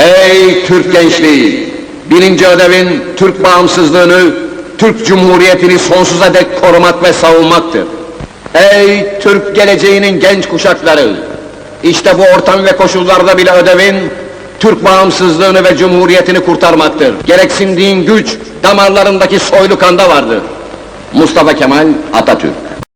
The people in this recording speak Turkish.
Ey Türk gençliği! Birinci ödevin Türk bağımsızlığını, Türk Cumhuriyeti'ni sonsuza dek korumak ve savunmaktır. Ey Türk geleceğinin genç kuşakları! İşte bu ortam ve koşullarda bile ödevin, Türk bağımsızlığını ve Cumhuriyeti'ni kurtarmaktır. Gereksindiğin güç, damarlarındaki soylu kanda vardır. Mustafa Kemal Atatürk